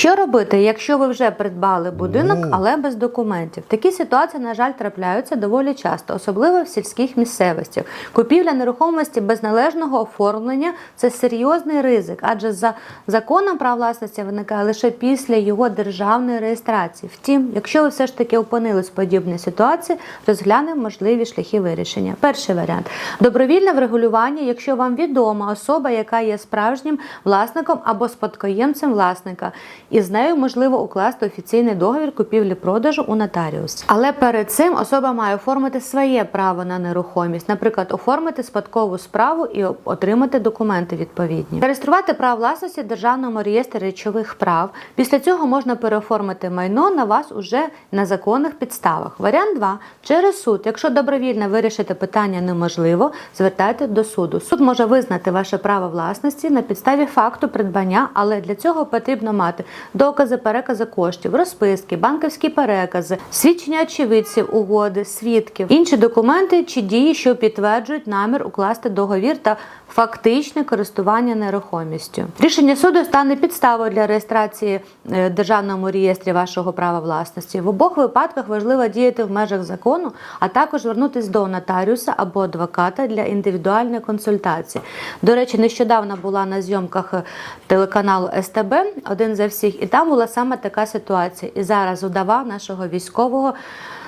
Що робити, якщо ви вже придбали будинок, Ну. але без документів? Такі ситуації, на жаль, трапляються доволі часто, особливо в сільських місцевостях. Купівля нерухомості без належного оформлення це серйозний ризик, адже за законом прав власності виникає лише після його державної реєстрації. Втім, якщо ви все ж таки опинились в подібній ситуації, розглянемо можливі шляхи вирішення. Перший варіант добровільне врегулювання, якщо вам відома особа, яка є справжнім власником або спадкоємцем власника, і з нею можливо укласти офіційний договір купівлі-продажу у нотаріус. Але перед цим особа має оформити своє право на нерухомість, наприклад, оформити спадкову справу і отримати документи відповідні. Зареєструвати право власності в державному реєстрі речових прав. Після цього можна переоформити майно на вас уже на законних підставах. Варіант 2. через суд. Якщо добровільно вирішити питання неможливо, звертайте до суду. Суд може визнати ваше право власності на підставі факту придбання, але для цього потрібно мати докази переказу коштів, розписки, банківські перекази, свідчення очевидців, угоди, свідків, інші документи чи дії, що підтверджують намір укласти договір та фактичне користування нерухомістю. Рішення суду стане підставою для реєстрації е, в державному реєстрі вашого права власності. В обох випадках важливо діяти в межах закону, а також звернутися до нотаріуса або адвоката для індивідуальної консультації. До речі, нещодавно була на зйомках е, телеканалу СТБ один за всіх, і там була саме така ситуація. І зараз удава нашого військового.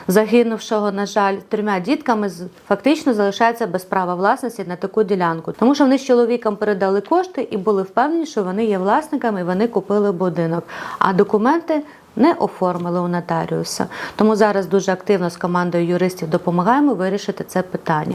Загинувшого, на жаль, трьома дітками фактично залишається без права власності на таку ділянку, тому що вони з чоловіком передали кошти і були впевнені, що вони є власниками, і вони купили будинок. А документи не оформили у нотаріуса. Тому зараз дуже активно з командою юристів допомагаємо вирішити це питання.